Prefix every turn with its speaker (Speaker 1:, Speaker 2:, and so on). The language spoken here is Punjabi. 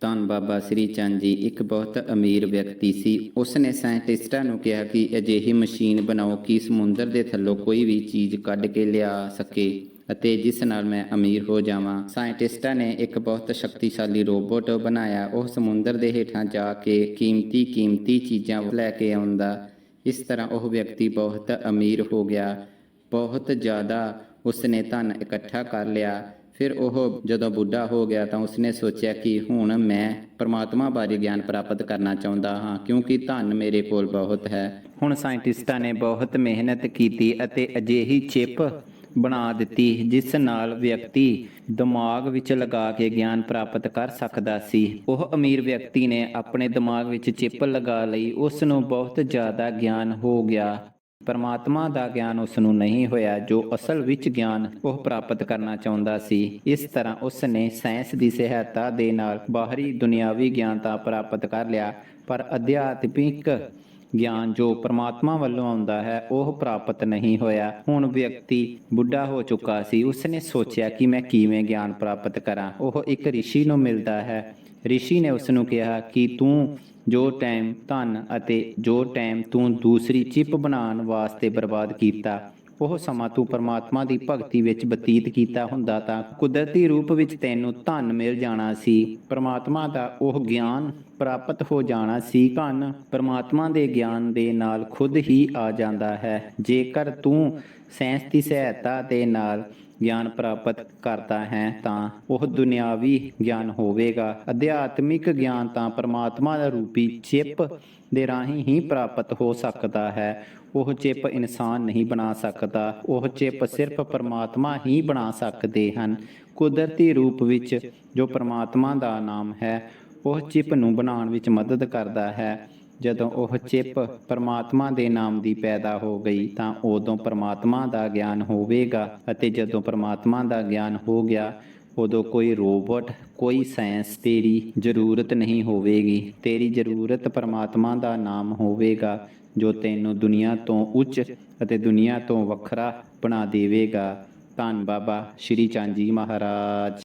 Speaker 1: ਧੰਨ ਬਾਬਾ ਸ੍ਰੀ ਚੰਦ ਜੀ ਇੱਕ ਬਹੁਤ ਅਮੀਰ ਵਿਅਕਤੀ ਸੀ। ਉਸ ਨੇ ਸਾਇੰਟਿਸਟਾਂ ਨੂੰ ਕਿਹਾ ਕਿ ਅਜਿਹੀ ਮਸ਼ੀਨ ਬਣਾਓ ਕਿ ਸਮੁੰਦਰ ਦੇ ਥੱਲੋਂ ਕੋਈ ਵੀ ਚੀਜ਼ ਕੱਢ ਕੇ ਲਿਆ ਸਕੇ ਅਤੇ ਜਿਸ ਨਾਲ ਮੈਂ ਅਮੀਰ ਹੋ ਜਾਵਾਂ। ਸਾਇੰਟਿਸਟਾਂ ਨੇ ਇੱਕ ਬਹੁਤ ਸ਼ਕਤੀਸ਼ਾਲੀ ਰੋਬੋਟ ਬਣਾਇਆ। ਉਹ ਸਮੁੰਦਰ ਦੇ ਹੇਠਾਂ ਜਾ ਕੇ ਕੀਮਤੀ ਕੀਮਤੀ ਚੀਜ਼ਾਂ ਲੈ ਕੇ ਆਉਂਦਾ। ਇਸ ਤਰ੍ਹਾਂ ਉਹ ਵਿਅਕਤੀ ਬਹੁਤ ਅਮੀਰ ਹੋ ਗਿਆ। ਬਹੁਤ ਜ਼ਿਆਦਾ ਉਸਨੇ ਧਨ ਇਕੱਠਾ ਕਰ ਲਿਆ। ਫਿਰ ਉਹ ਜਦੋਂ ਬੁੱਢਾ ਹੋ ਗਿਆ ਤਾਂ ਉਸਨੇ ਸੋਚਿਆ ਕਿ ਹੁਣ ਮੈਂ ਪਰਮਾਤਮਾ ਬਾਰੇ ਗਿਆਨ ਪ੍ਰਾਪਤ ਕਰਨਾ ਚਾਹੁੰਦਾ ਹਾਂ, ਕਿਉਂਕਿ ਧਨ ਮੇਰੇ ਕੋਲ ਬਹੁਤ ਹੈ। ਹੁਣ ਸਾਇੰਟਿਸਟਾਂ ਨੇ ਬਹੁਤ ਮਿਹਨਤ ਕੀਤੀ ਅਤੇ ਅਜਿਹੀ ਚਿਪ ਬਣਾ ਦਿੱਤੀ, ਜਿਸ ਨਾਲ ਵਿਅਕਤੀ ਦਿਮਾਗ ਵਿੱਚ ਲਗਾ ਕੇ ਗਿਆਨ ਪ੍ਰਾਪਤ ਕਰ ਸਕਦਾ ਸੀ। ਉਹ ਅਮੀਰ ਵਿਅਕਤੀ ਨੇ ਆਪਣੇ ਦਿਮਾਗ ਵਿੱਚ ਚਿਪ ਲਗਾ ਲਈ ਉਸ ਨੂੰ ਬਹੁਤ ਜ਼ਿਆਦਾ ਗਿਆਨ ਹੋ ਗਿਆ। ਪਰਮਾਤਮਾ ਦਾ ਗਿਆਨ ਉਸ ਨੂੰ ਨਹੀਂ ਹੋਇਆ, ਜੋ ਅਸਲ ਵਿੱਚ ਗਿਆਨ ਉਹ ਪ੍ਰਾਪਤ ਕਰਨਾ ਚਾਹੁੰਦਾ ਸੀ। ਇਸ ਤਰ੍ਹਾਂ ਉਸ ਨੇ ਸਾਇੰਸ ਦੀ ਸਹਾਇਤਾ ਦੇ ਨਾਲ ਬਾਹਰੀ ਦੁਨਿਆਵੀ ਗਿਆਨ ਤਾਂ ਪ੍ਰਾਪਤ ਕਰ ਲਿਆ, ਪਰ ਅਧਿਆਤਮਿਕ ਗਿਆਨ ਜੋ ਪਰਮਾਤਮਾ ਵੱਲੋਂ ਆਉਂਦਾ ਹੈ, ਉਹ ਪ੍ਰਾਪਤ ਨਹੀਂ ਹੋਇਆ। ਹੁਣ ਵਿਅਕਤੀ ਬੁੱਢਾ ਹੋ ਚੁੱਕਾ ਸੀ। ਉਸਨੇ ਸੋਚਿਆ ਕਿ ਮੈਂ ਕਿਵੇਂ ਗਿਆਨ ਪ੍ਰਾਪਤ ਕਰਾਂ। ਉਹ ਇੱਕ ਰਿਸ਼ੀ ਨੂੰ ਮਿਲਦਾ ਹੈ। ਰਿਸ਼ੀ ਨੇ ਉਸ ਨੂੰ ਕਿਹਾ ਕਿ ਤੂੰ ਜੋ ਟਾਈਮ, ਧਨ ਅਤੇ ਜੋ ਟਾਈਮ ਤੂੰ ਦੂਸਰੀ ਚਿਪ ਬਣਾਉਣ ਵਾਸਤੇ ਬਰਬਾਦ ਕੀਤਾ ਉਹ ਸਮਾਂ ਤੂੰ ਪਰਮਾਤਮਾ ਦੀ ਭਗਤੀ ਵਿੱਚ ਬਤੀਤ ਕੀਤਾ ਹੁੰਦਾ ਤਾਂ ਕੁਦਰਤੀ ਰੂਪ ਵਿੱਚ ਤੈਨੂੰ ਧਨ ਮਿਲ ਜਾਣਾ ਸੀ। ਪਰਮਾਤਮਾ ਦਾ ਉਹ ਗਿਆਨ ਪ੍ਰਾਪਤ ਹੋ ਜਾਣਾ ਸੀ ਧਨ ਪਰਮਾਤਮਾ ਦੇ ਗਿਆਨ ਦੇ ਨਾਲ ਖੁਦ ਹੀ ਆ ਜਾਂਦਾ ਹੈ। ਜੇਕਰ ਤੂੰ ਸਾਇੰਸ ਦੀ ਸਹਾਇਤਾ ਦੇ ਨਾਲ ਗਿਆਨ ਪ੍ਰਾਪਤ ਕਰਦਾ ਹੈ ਤਾਂ ਉਹ ਦੁਨਿਆਵੀ ਗਿਆਨ ਹੋਵੇਗਾ। ਅਧਿਆਤਮਿਕ ਗਿਆਨ ਤਾਂ ਪਰਮਾਤਮਾ ਦਾ ਰੂਪੀ ਚਿਪ ਦੇ ਰਾਹੀਂ ਹੀ ਪ੍ਰਾਪਤ ਹੋ ਸਕਦਾ ਹੈ। ਉਹ ਚਿਪ ਇਨਸਾਨ ਨਹੀਂ ਬਣਾ ਸਕਦਾ। ਉਹ ਚਿਪ ਸਿਰਫ ਪਰਮਾਤਮਾ ਹੀ ਬਣਾ ਸਕਦੇ ਹਨ। ਕੁਦਰਤੀ ਰੂਪ ਵਿੱਚ ਜੋ ਪਰਮਾਤਮਾ ਦਾ ਨਾਮ ਹੈ, ਉਹ ਚਿਪ ਨੂੰ ਬਣਾਉਣ ਵਿੱਚ ਮਦਦ ਕਰਦਾ ਹੈ। ਜਦੋਂ ਉਹ ਚਿਪ ਪਰਮਾਤਮਾ ਦੇ ਨਾਮ ਦੀ ਪੈਦਾ ਹੋ ਗਈ ਤਾਂ ਉਦੋਂ ਪਰਮਾਤਮਾ ਦਾ ਗਿਆਨ ਹੋਵੇਗਾ ਅਤੇ ਜਦੋਂ ਪਰਮਾਤਮਾ ਦਾ ਗਿਆਨ ਹੋ ਗਿਆ, ਉਦੋਂ ਕੋਈ ਰੋਬੋਟ, ਕੋਈ ਸਾਇੰਸ ਤੇਰੀ ਜ਼ਰੂਰਤ ਨਹੀਂ ਹੋਵੇਗੀ। ਤੇਰੀ ਜ਼ਰੂਰਤ ਪਰਮਾਤਮਾ ਦਾ ਨਾਮ ਹੋਵੇਗਾ, ਜੋ ਤੈਨੂੰ ਦੁਨੀਆ ਤੋਂ ਉੱਚ ਅਤੇ ਦੁਨੀਆ ਤੋਂ ਵੱਖਰਾ ਬਣਾ ਦੇਵੇਗਾ। ਧੰਨ ਬਾਬਾ ਸ਼੍ਰੀ ਚੰਦ ਜੀ ਮਹਾਰਾਜ।